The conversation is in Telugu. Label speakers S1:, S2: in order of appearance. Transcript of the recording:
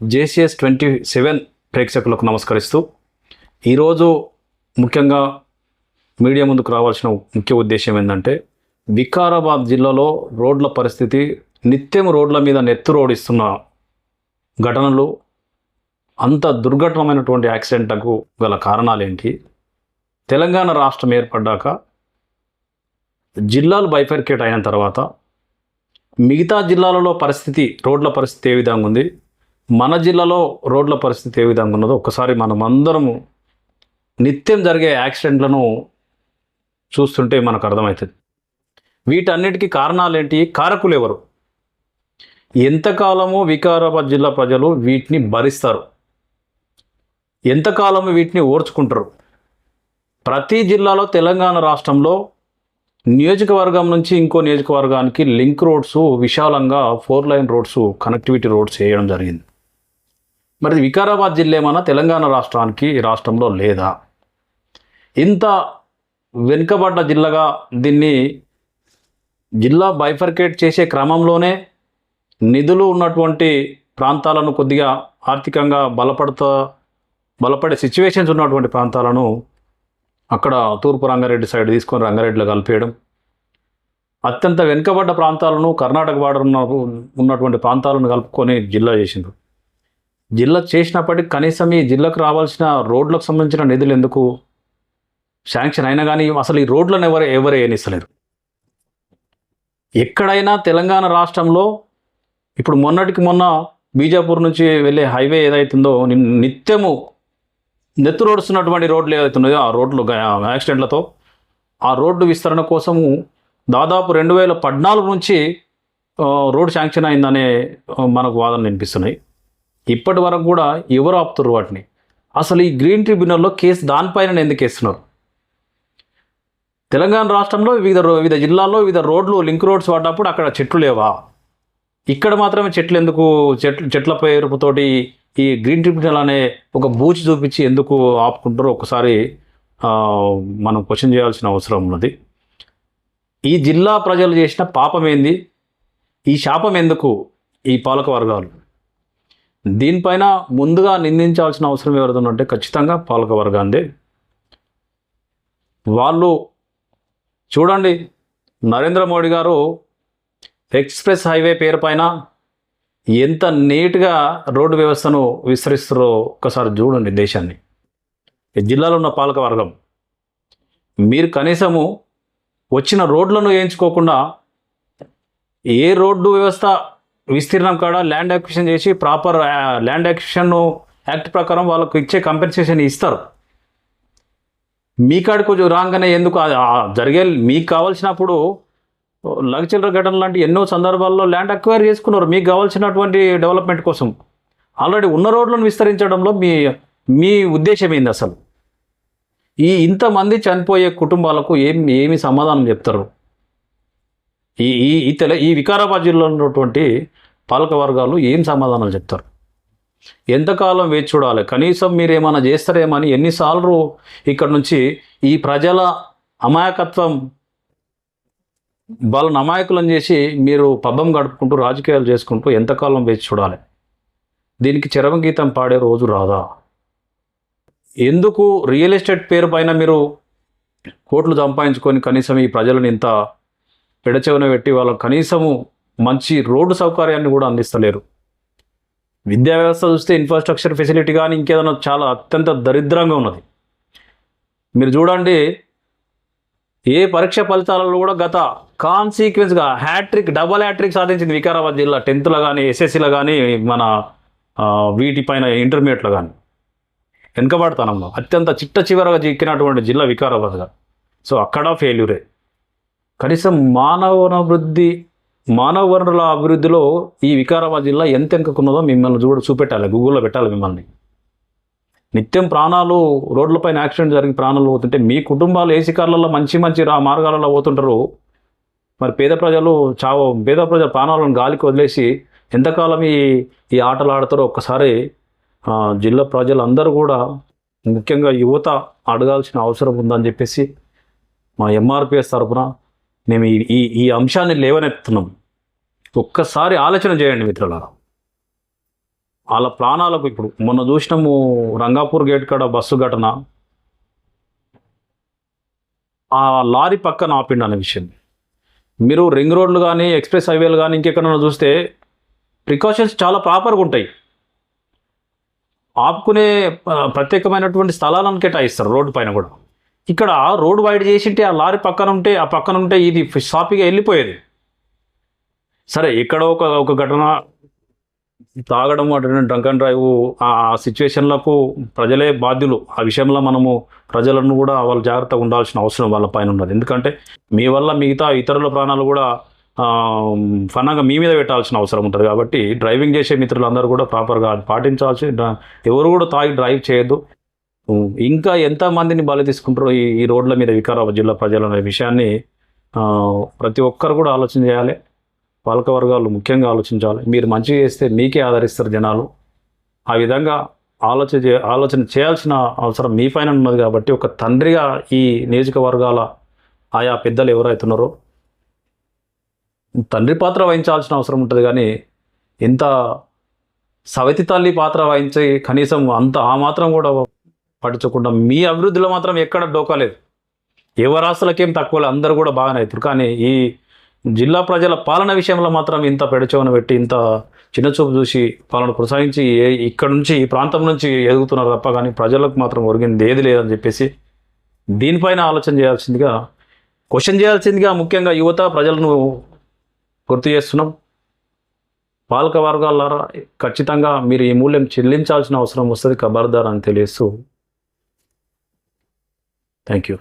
S1: జేసీఎస్ ట్వంటీ సెవెన్ ప్రేక్షకులకు నమస్కరిస్తూ ఈరోజు ముఖ్యంగా మీడియా ముందుకు రావాల్సిన ముఖ్య ఉద్దేశం ఏంటంటే వికారాబాద్ జిల్లాలో రోడ్ల పరిస్థితి నిత్యం రోడ్ల మీద నెత్తు రోడిస్తున్న ఘటనలు అంత దుర్ఘటనమైనటువంటి యాక్సిడెంట్లకు గల కారణాలేంటి? తెలంగాణ రాష్ట్రం ఏర్పడ్డాక జిల్లాలు బైఫర్కేట్ అయిన తర్వాత మిగతా జిల్లాలలో పరిస్థితి రోడ్ల పరిస్థితి ఏ విధంగా ఉంది? మన జిల్లాలో రోడ్ల పరిస్థితి ఏ విధంగా ఉన్నదో ఒకసారి మనం అందరము నిత్యం జరిగే యాక్సిడెంట్లను చూస్తుంటే మనకు అర్థమవుతుంది. వీటన్నిటికీ కారణాలు ఏంటి కారకులు ఎవరు? ఎంతకాలము వికారాబాద్ జిల్లా ప్రజలు వీటిని భరిస్తారు? ఎంతకాలము వీటిని ఓర్చుకుంటారు? ప్రతి జిల్లాలో తెలంగాణ రాష్ట్రంలో నియోజకవర్గం నుంచి ఇంకో నియోజకవర్గానికి లింక్ రోడ్స్ విశాలంగా four line roads connectivity roads వేయడం జరిగింది. మరి వికారాబాద్ జిల్లా ఏమన్నా తెలంగాణ రాష్ట్రానికి రాష్ట్రంలో లేదా? ఇంత వెనుకబడ్డ జిల్లాగా దీన్ని జిల్లా బైఫర్కేట్ చేసే క్రమంలోనే నిధులు ఉన్నటువంటి ప్రాంతాలను కొద్దిగా ఆర్థికంగా బలపడతా బలపడే సిచ్యువేషన్స్ ఉన్నటువంటి ప్రాంతాలను అక్కడ తూర్పు రంగారెడ్డి సైడ్ తీసుకొని రంగారెడ్డిలో కలిపేయడం. అత్యంత వెనుకబడ్డ ప్రాంతాలను కర్ణాటక బార్డర్ ఉన్న ఉన్నటువంటి ప్రాంతాలను కలుపుకొని జిల్లా చేసిండ్రు. జిల్లా చేసినప్పటికీ కనీసం ఈ జిల్లాకు రావాల్సిన రోడ్లకు సంబంధించిన నిధులు ఎందుకు? శాంక్షన్ అయినా కానీ అసలు ఈ రోడ్లను ఎవరు ఎవరు ఏనిస్తలేరు? ఎక్కడైనా తెలంగాణ రాష్ట్రంలో ఇప్పుడు మొన్నటికి మొన్న బీజాపూర్ నుంచి వెళ్ళే హైవే ఏదైతుందో నిన్- నిత్యము నెత్తురోడుస్తున్నటువంటి రోడ్లు ఏదైతున్నాయో ఆ రోడ్లు యాక్సిడెంట్లతో ఆ రోడ్డు విస్తరణ కోసము దాదాపు రెండు వేల పద్నాలుగు నుంచి రోడ్డు రోడ్ శాంక్షన్ అయిందనే మనకు వాదనలు వినిపిస్తున్నాయి. ఇప్పటి వరకు కూడా ఎవరు ఆపుతున్నారు వాటిని? అసలు ఈ గ్రీన్ ట్రిబ్యునల్లో కేసు దానిపైన ఎందుకు వేస్తున్నారు? తెలంగాణ రాష్ట్రంలో వివిధ వివిధ జిల్లాల్లో వివిధ రోడ్లు లింక్ రోడ్స్ వాడినప్పుడు అక్కడ చెట్లు లేవా? ఇక్కడ మాత్రమే చెట్లు ఎందుకు చెట్లు చెట్ల పేరుపుతోటి ఈ గ్రీన్ ట్రిబ్యునల్ అనే ఒక బూచి చూపించి ఎందుకు ఆపుకుంటారో ఒకసారి మనం క్వశ్చన్ చేయాల్సిన అవసరం ఉన్నది. ఈ జిల్లా ప్రజలు చేసిన పాపం ఏంది? ఈ శాపం ఎందుకు ఈ పాలక వర్గాలు దీనిపైన ముందుగా నిందించాల్సిన అవసరం ఎవరిదనంటే ఖచ్చితంగా పాలక వర్గాందే వాళ్ళు చూడండి నరేంద్ర మోడీ గారు ఎక్స్ప్రెస్ హైవే పేరు పైన ఎంత నీట్గా రోడ్డు వ్యవస్థను విస్తరిస్తారో ఒక్కసారి చూడండి దేశాన్ని. ఈ జిల్లాలో ఉన్న పాలక వర్గం. మీరు కనీసము వచ్చిన రోడ్లను వేయించుకోకుండా ఏ రోడ్డు వ్యవస్థ విస్తీర్ణం కాడ ల్యాండ్ అక్విజిషన్ చేసి ప్రాపర్ ల్యాండ్ అక్విజిషన్ యాక్ట్ ప్రకారం వాళ్ళకు ఇచ్చే కంపెన్సేషన్ ఇస్తారు. మీ కాడికి కొంచెం రాగానే ఎందుకు జరిగే మీకు కావాల్సినప్పుడు లగచిల్లర ఘటన లాంటి ఎన్నో సందర్భాల్లో ల్యాండ్ అక్వైర్ చేసుకున్నారు. మీకు కావాల్సినటువంటి డెవలప్మెంట్ కోసం. ఆల్రెడీ ఉన్న రోడ్లను విస్తరించడంలో మీ మీ ఉద్దేశం ఏంది అసలు? ఈ ఇంతమంది చనిపోయే కుటుంబాలకు ఏం ఏమి సమాధానం చెప్తారు? ఈ ఈ ఈ తెల ఈ వికారాబాద్ జిల్లాలో ఉన్నటువంటి పాలక వర్గాలు ఏం సమాధానాలు చెప్తారు? ఎంతకాలం వేచి చూడాలి? కనీసం మీరు ఏమైనా చేస్తారేమని ఎన్నిసార్లు ఇక్కడ నుంచి ఈ ప్రజల అమాయకత్వం వాళ్ళని అమాయకులను చేసి మీరు పబ్బం గడుపుకుంటూ రాజకీయాలు చేసుకుంటూ ఎంతకాలం వేచి చూడాలి? దీనికి చరమగీతం పాడే రోజు రాదా? ఎందుకు రియల్ ఎస్టేట్ పేరు పైన మీరు కోట్లు సంపాదించుకొని కనీసం ఈ ప్రజలను ఇంత పెడచెవిన పెట్టి వాళ్ళకు కనీసము మంచి రోడ్డు సౌకర్యాన్ని కూడా అందిస్తలేరు. విద్యా వ్యవస్థ చూస్తే ఇన్ఫ్రాస్ట్రక్చర్ ఫెసిలిటీ కానీ ఇంకేదైనా చాలా అత్యంత దరిద్రంగా ఉన్నది. మీరు చూడండి ఏ పరీక్ష ఫలితాలలో కూడా గత కాన్సీక్వెన్స్గా హ్యాట్రిక్ డబల్ హ్యాట్రిక్ సాధించింది వికారాబాద్ జిల్లా టెన్త్లో కానీ ఎస్ఎస్సిలో కానీ మన వీటిపైన ఇంటర్మీడియట్లో కానీ వెనుకబడతానమ్మా. అత్యంత చిట్ట చివరగా చిక్కినటువంటి జిల్లా వికారాబాద్గా. సో అక్కడ ఫెయిల్యూరే కనీసం మానవ అభివృద్ధి మానవ వనరుల అభివృద్ధిలో ఈ వికారాబాద్ జిల్లా ఎంత ఎంకకున్నదో మిమ్మల్ని చూడ చూపెట్టాలి గూగుల్లో పెట్టాలి మిమ్మల్ని. నిత్యం ప్రాణాలు రోడ్లపైన యాక్సిడెంట్ జరిగిన ప్రాణాలు పోతుంటే మీ కుటుంబాలు ఏసీ కార్లలో మంచి మంచి రా మార్గాలలో పోతుంటారు. మరి పేద ప్రజలు చావ పేద ప్రజల ప్రాణాలను గాలికి వదిలేసి ఎంతకాలం ఈ ఈ ఆటలు ఆడతారో ఒక్కసారి జిల్లా ప్రజలందరూ కూడా ముఖ్యంగా యువత అడగాల్సిన అవసరం ఉందని చెప్పేసి మా ఎంఆర్పిఎస్ తరపున మేము ఈ ఈ అంశాన్ని లేవనెత్తున్నాం. ఒక్కసారి ఆలోచన చేయండి మిత్రులారా. వాళ్ళ ప్రాణాలకు ఇప్పుడు మొన్న చూసినాము రంగాపూర్ గేట్ కాడ బస్సు ఘటన. ఆ లారీ పక్కన ఆపిండు అనే విషయం. మీరు రింగ్ రోడ్లు కానీ ఎక్స్ప్రెస్ హైవేలు కానీ ఇంకెక్కడన్నా చూస్తే ప్రికాషన్స్ చాలా ప్రాపర్గా ఉంటాయి. ఆపుకునే ప్రత్యేకమైనటువంటి స్థలాలను కేటాయిస్తారు రోడ్డు పైన కూడా. ఇక్కడ రోడ్ వైడ్ చేసింటే ఆ లారీ పక్కన ఉంటే ఆ పక్కన ఉంటే ఇది సాఫీగా వెళ్ళిపోయేది. సరే ఇక్కడ ఒక ఒక ఘటన తాగడం అటువంటి డ్రంక్ అండ్ డ్రైవ్ ఆ సిచ్యువేషన్లకు ప్రజలే బాధ్యులు. ఆ విషయంలో మనము ప్రజలను కూడా వాళ్ళు జాగ్రత్తగా ఉండాల్సిన అవసరం వాళ్ళ పైన ఉన్నది. ఎందుకంటే మీ వల్ల మిగతా ఇతరుల ప్రాణాలు కూడా ఆ, మీ మీద పెట్టాల్సిన అవసరం ఉంటుంది. కాబట్టి డ్రైవింగ్ చేసే మిత్రులందరూ కూడా ప్రాపర్గా పాటించాల్సి డ్ర- ఎవరు కూడా తాగి డ్రైవ్ చేయొద్దు. ఇంకా ఎంతమందిని బలి తీసుకుంటారో ఈ ఈ రోడ్ల మీద వికారాబాద్ జిల్లా ప్రజలు అనే విషయాన్ని ప్రతి ఒక్కరు కూడా ఆలోచన చేయాలి. పాలక వర్గాలు ముఖ్యంగా ఆలోచించాలి. మీరు మంచిగా చేస్తే మీకే ఆదరిస్తారు జనాలు. ఆ విధంగా ఆలోచన చే ఆలోచన చేయాల్సిన అవసరం మీ పైన ఉన్నది కాబట్టి ఒక తండ్రిగా ఈ నియోజకవర్గాల ఆయా పెద్దలు ఎవరైతున్నారో తండ్రి పాత్ర వహించాల్సిన అవసరం ఉంటుంది కానీ ఇంత సవతి తల్లి పాత్ర వహించి కనీసం అంత ఆ మాత్రం కూడా పట్టించకుండా మీ అభివృద్ధిలో మాత్రం ఎక్కడ డోకాలేదు ఎవరి ఆస్తులకేం తక్కువ లేదు, అందరూ కూడా బాగానే అవుతారు. కానీ ఈ జిల్లా ప్రజల పాలన విషయంలో మాత్రం ఇంత పెడచవన పెట్టి ఇంత చిన్నచూపు చూసి పాలన కొనసాగించి ఏ- ఇక్కడ నుంచి ఈ ప్రాంతం నుంచి ఎదుగుతున్నారు తప్ప కానీ ప్రజలకు మాత్రం ఒరిగింది ఏది లేదని చెప్పేసి దీనిపైన ఆలోచన చేయాల్సిందిగా క్వశ్చన్ చేయాల్సిందిగా ముఖ్యంగా యువత ప్రజలను గుర్తు చేస్తున్నాం. పాలక వర్గాలారా ఖచ్చితంగా మీరు ఈ మూల్యం చెల్లించాల్సిన అవసరం వస్తుంది ఖబర్దార్ అని తెలియస్తూ Thank you.